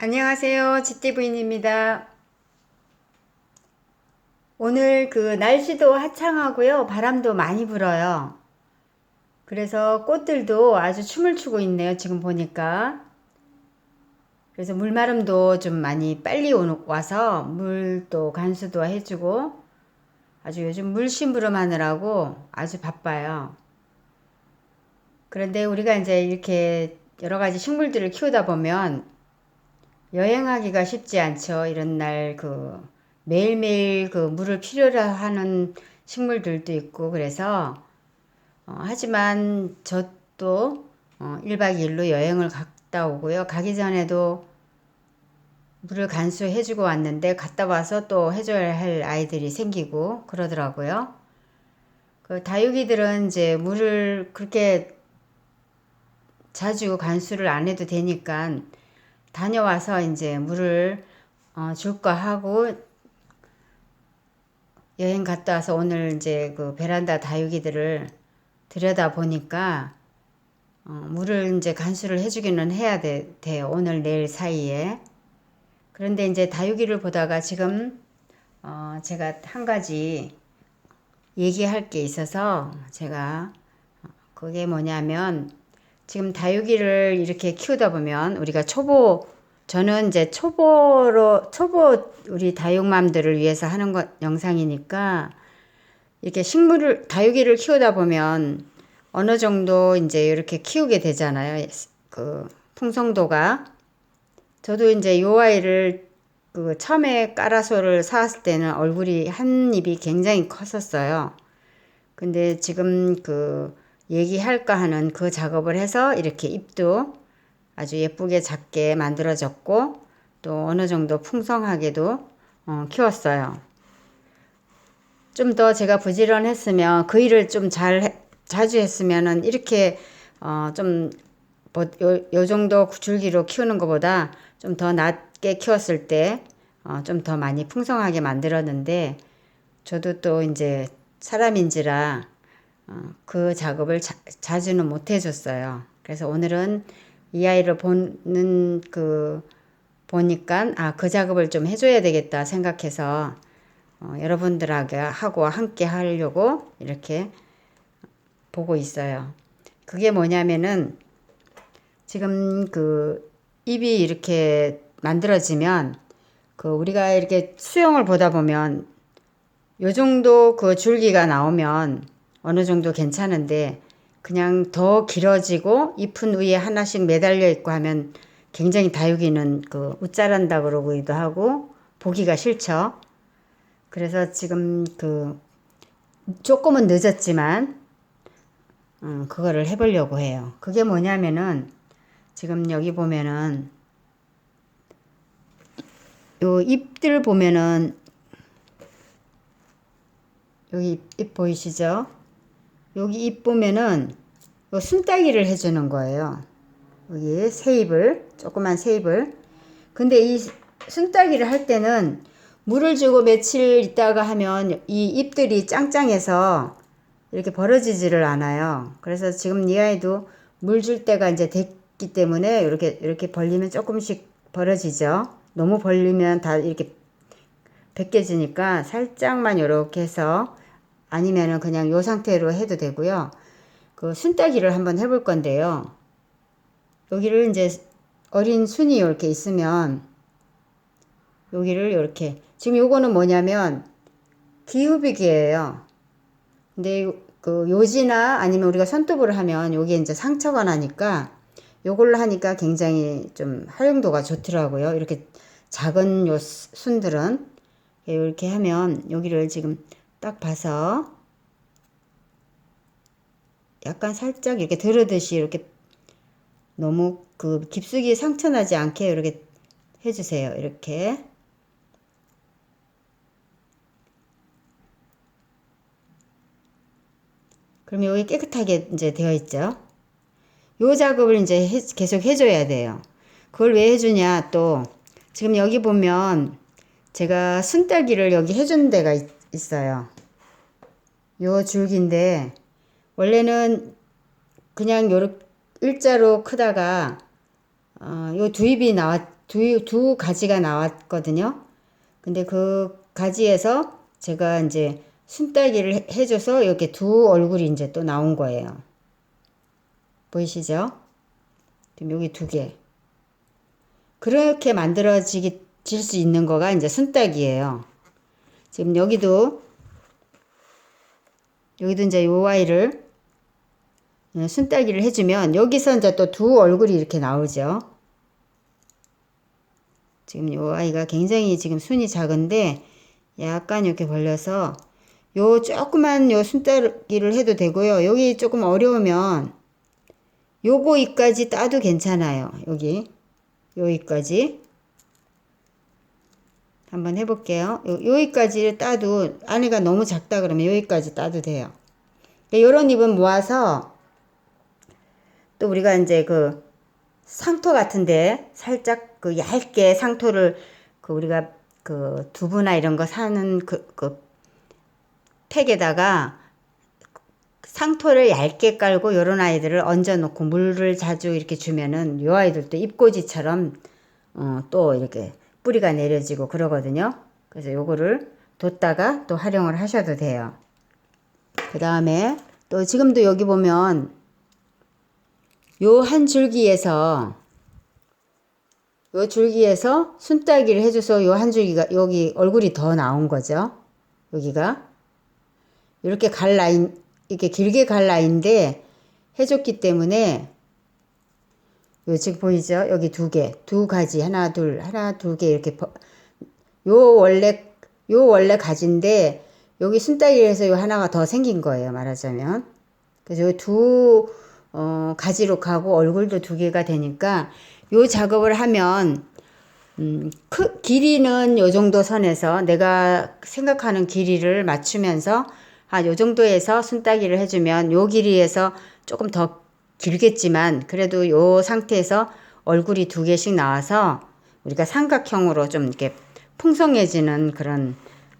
안녕하세요. 지띠부인입니다. 오늘 그 날씨도 화창하고요. 바람도 많이 불어요. 그래서 꽃들도 아주 춤을 추고 있네요. 지금 보니까. 그래서 물마름도 좀 많이 빨리 오- 와서 물도 간수도 해주고 아주 요즘 물 심부름 하느라고 아주 바빠요. 그런데 우리가 이제 이렇게 여러 가지 식물들을 키우다 보면 여행하기가 쉽지 않죠. 이런 날 그 매일매일 그 물을 필요로 하는 식물들도 있고 그래서 어, 하지만 저도 어, 1박 2일로 여행을 갔다 오고요. 가기 전에도 물을 간수해주고 왔는데 갔다 와서 또 해줘야 할 아이들이 생기고 그러더라고요. 그 다육이들은 이제 물을 그렇게 자주 간수를 안 해도 되니까 다녀와서 이제 물을 어, 줄까 하고 여행 갔다 와서 오늘 이제 그 베란다 다육이들을 들여다 보니까 어, 물을 이제 간수를 해주기는 해야 돼, 돼요. 오늘 내일 사이에. 그런데 이제 다육이를 보다가 지금 어, 제가 한 가지 얘기할 게 있어서 제가 어, 그게 뭐냐면 지금 다육이를 이렇게 키우다 보면 우리가 초보 저는 이제 초보로 초보 우리 다육맘들을 위해서 하는 것 영상이니까 이렇게 식물을 다육이를 키우다 보면 어느 정도 이제 이렇게 키우게 되잖아요. 그 풍성도가 저도 이제 요 아이를 그 처음에 까라소를 사왔을 때는 얼굴이 한 입이 굉장히 컸었어요. 근데 지금 그 얘기할까 하는 그 작업을 해서 이렇게 입도 아주 예쁘게 작게 만들어졌고 또 어느 정도 풍성하게도 어, 키웠어요. 좀 더 제가 부지런했으면 그 일을 좀 잘 자주 했으면은 이렇게 어, 좀 뭐, 요, 요 정도 줄기로 키우는 것보다 좀 더 낮게 키웠을 때 어, 좀 더 많이 풍성하게 만들었는데 저도 또 이제 사람인지라 어, 그 작업을 자, 자주는 못 해줬어요. 그래서 오늘은 이 아이를 보는 그 보니까 아 그 작업을 좀 해줘야 되겠다 생각해서 어, 여러분들하고 하고 함께 하려고 이렇게 보고 있어요. 그게 뭐냐면은 지금 그 입이 이렇게 만들어지면 그 우리가 이렇게 수영을 보다 보면 요 정도 그 줄기가 나오면 어느 정도 괜찮은데 그냥 더 길어지고 잎은 위에 하나씩 매달려 있고 하면 굉장히 다육이는 그 웃자란다 그러기도 하고 보기가 싫죠. 그래서 지금 그 조금은 늦었지만 음, 그거를 해보려고 해요. 그게 뭐냐면은 지금 여기 보면은 요 잎들 보면은 여기 잎, 잎 보이시죠? 여기 잎 보면은 요 순따기를 해주는 거예요. 여기 새 잎을 조그만 새 잎을. 근데 이 순따기를 할 때는 물을 주고 며칠 있다가 하면 이 잎들이 짱짱해서 이렇게 벌어지지를 않아요. 그래서 지금 이 아이도 물 줄 때가 이제 됐기 때문에 이렇게 이렇게 벌리면 조금씩 벌어지죠. 너무 벌리면 다 이렇게 벗겨지니까 살짝만 이렇게 해서 아니면은 그냥 요 상태로 해도 되고요. 그 순따기를 한번 해볼 건데요. 여기를 이제 어린 순이 이렇게 있으면 여기를 이렇게 지금 요거는 뭐냐면 기후비기예요. 근데 그 요지나 아니면 우리가 손톱으로 하면 여기에 이제 상처가 나니까 요걸로 하니까 굉장히 좀 활용도가 좋더라고요. 이렇게 작은 요 순들은 이렇게 하면 여기를 지금 딱 봐서 약간 살짝 이렇게 들으듯이 이렇게 너무 그 깊숙이 상처 나지 않게 이렇게 해주세요. 이렇게. 그러면 여기 깨끗하게 이제 되어 있죠. 요 작업을 이제 해, 계속 해줘야 돼요. 그걸 왜 해주냐 또 지금 여기 보면 제가 순딸기를 여기 해준 데가 있, 있어요. 요 줄기인데 원래는 그냥 요렇게 일자로 크다가 어, 요두 잎이 나왔 두, 두 가지가 나왔거든요. 근데 그 가지에서 제가 이제 순따기를 해- 해줘서 이렇게 두 얼굴이 이제 또 나온 거예요. 보이시죠? 지금 여기 두 개. 그렇게 만들어지기, 질수 있는 거가 이제 순따기예요. 지금 여기도, 여기도 이제 요 아이를 순따기를 해주면 여기서 이제 또 두 얼굴이 이렇게 나오죠. 지금 요 아이가 굉장히 지금 순이 작은데 약간 이렇게 벌려서 요 조그만 요 순따기를 해도 되고요. 여기 조금 어려우면 요거 이까지 따도 괜찮아요. 여기 여기까지 한번 해볼게요. 요, 여기까지 따도 안에가 너무 작다 그러면 여기까지 따도 돼요. 이런 잎은 모아서 또 우리가 이제 그 상토 같은데 살짝 그 얇게 상토를 그 우리가 그 두부나 이런 거 사는 그, 그 팩에다가 상토를 얇게 깔고 요런 아이들을 얹어 놓고 물을 자주 이렇게 주면은 요 아이들도 잎꽂이처럼 어, 또 이렇게 뿌리가 내려지고 그러거든요. 그래서 요거를 뒀다가 또 활용을 하셔도 돼요. 그 다음에 또 지금도 여기 보면 요 한 줄기에서 요 줄기에서 순따기를 해줘서 요 한 줄기가 여기 얼굴이 더 나온 거죠. 여기가 이렇게 갈 라인 이렇게 길게 갈 라인인데 해줬기 때문에 요 지금 보이죠? 여기 두 개, 두 가지 하나 둘 하나 두 개 이렇게 버, 요 원래 요 원래 가지인데 여기 순따기에서 요 하나가 더 생긴 거예요 말하자면 그래서 요두 어, 가지로 가고 얼굴도 두 개가 되니까 요 작업을 하면 음, 크, 길이는 요 정도 선에서 내가 생각하는 길이를 맞추면서 아, 요 정도에서 순따기를 해주면 요 길이에서 조금 더 길겠지만 그래도 요 상태에서 얼굴이 두 개씩 나와서 우리가 삼각형으로 좀 이렇게 풍성해지는 그런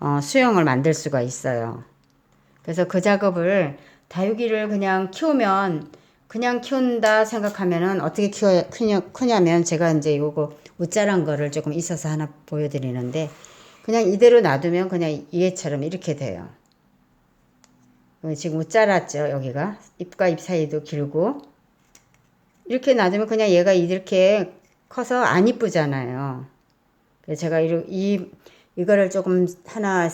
어, 수영을 만들 수가 있어요. 그래서 그 작업을 다육이를 그냥 키우면 그냥 키운다 생각하면은 어떻게 키워 크냐, 크냐면 제가 이제 요거 웃자란 거를 조금 있어서 하나 보여드리는데 그냥 이대로 놔두면 그냥 이해처럼 이렇게 돼요. 지금 웃자랐죠 여기가 잎과 잎 사이도 길고 이렇게 놔두면 그냥 얘가 이렇게 커서 안 이쁘잖아요. 제가 이, 이 이거를 조금 하나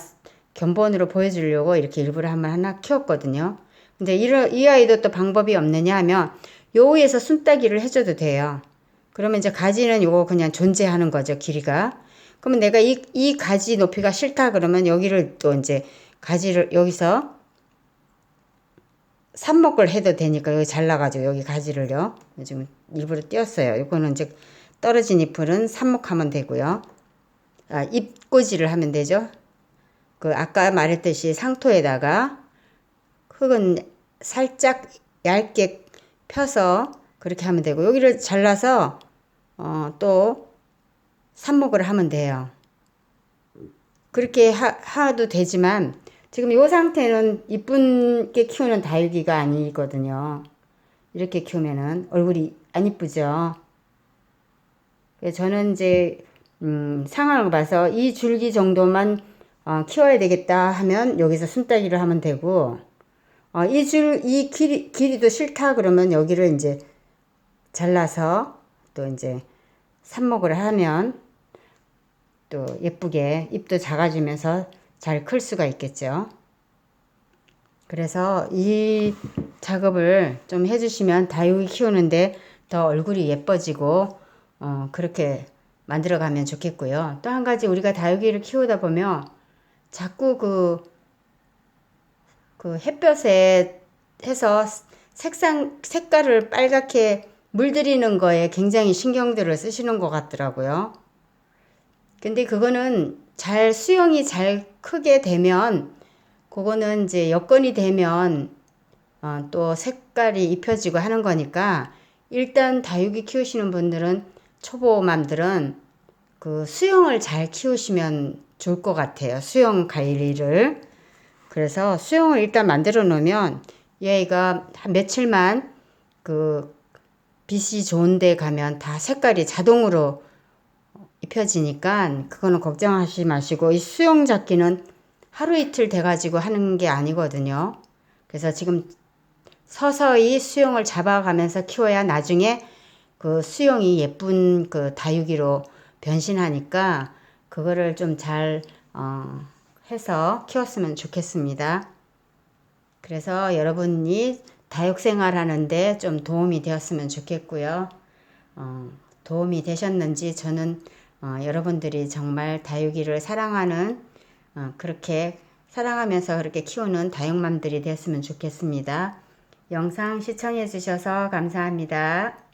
견본으로 보여주려고 이렇게 일부러 한번 하나 키웠거든요. 근데 이러, 이 아이도 또 방법이 없느냐 하면 요 위에서 순따기를 해줘도 돼요. 그러면 이제 가지는 요거 그냥 존재하는 거죠, 길이가. 그러면 내가 이, 이 가지 높이가 싫다 그러면 여기를 또 이제 가지를 여기서 삽목을 해도 되니까 여기 잘라가지고 여기 가지를요. 지금 일부러 띄었어요. 이거는 이제 떨어진 잎은 삽목하면 되고요. 아, 잎꽂이를 하면 되죠. 그 아까 말했듯이 상토에다가 흙은 살짝 얇게 펴서 그렇게 하면 되고 여기를 잘라서 어, 또 삽목을 하면 돼요. 그렇게 하, 하도 되지만 지금 이 상태는 이쁘게 키우는 다육이가 아니거든요. 이렇게 키우면은 얼굴이 안 이쁘죠. 저는 이제 음, 상황을 봐서 이 줄기 정도만 어, 키워야 되겠다 하면 여기서 순따기를 하면 되고 어, 이 줄, 이 길이, 길이도 싫다 그러면 여기를 이제 잘라서 또 이제 삽목을 하면 또 예쁘게 잎도 작아지면서 잘 클 수가 있겠죠. 그래서 이 작업을 좀 해주시면 다육이 키우는데 더 얼굴이 예뻐지고 어, 그렇게 만들어가면 좋겠고요. 또 한 가지 우리가 다육이를 키우다 보면 자꾸 그, 그 햇볕에 해서 색상, 색깔을 빨갛게 물들이는 거에 굉장히 신경들을 쓰시는 것 같더라고요. 근데 그거는 잘 수영이 잘 크게 되면 그거는 이제 여건이 되면 어, 또 색깔이 입혀지고 하는 거니까 일단 다육이 키우시는 분들은 초보맘들은 그 수영을 잘 키우시면 좋을 것 같아요. 수영 관리를. 그래서 수영을 일단 만들어 놓으면 얘가 한 며칠만 그 빛이 좋은 데 가면 다 색깔이 자동으로 입혀지니까 그거는 걱정하지 마시고 이 수영 잡기는 하루 이틀 돼가지고 하는 게 아니거든요. 그래서 지금 서서히 수영을 잡아가면서 키워야 나중에 그 수영이 예쁜 그 다육이로 변신하니까 그거를 좀잘 어, 해서 키웠으면 좋겠습니다. 그래서 여러분이 다육 생활하는데 좀 도움이 되었으면 좋겠고요. 어, 도움이 되셨는지 저는 어, 여러분들이 정말 다육이를 사랑하는 어, 그렇게 사랑하면서 그렇게 키우는 다육맘들이 됐으면 좋겠습니다. 영상 시청해 주셔서 감사합니다.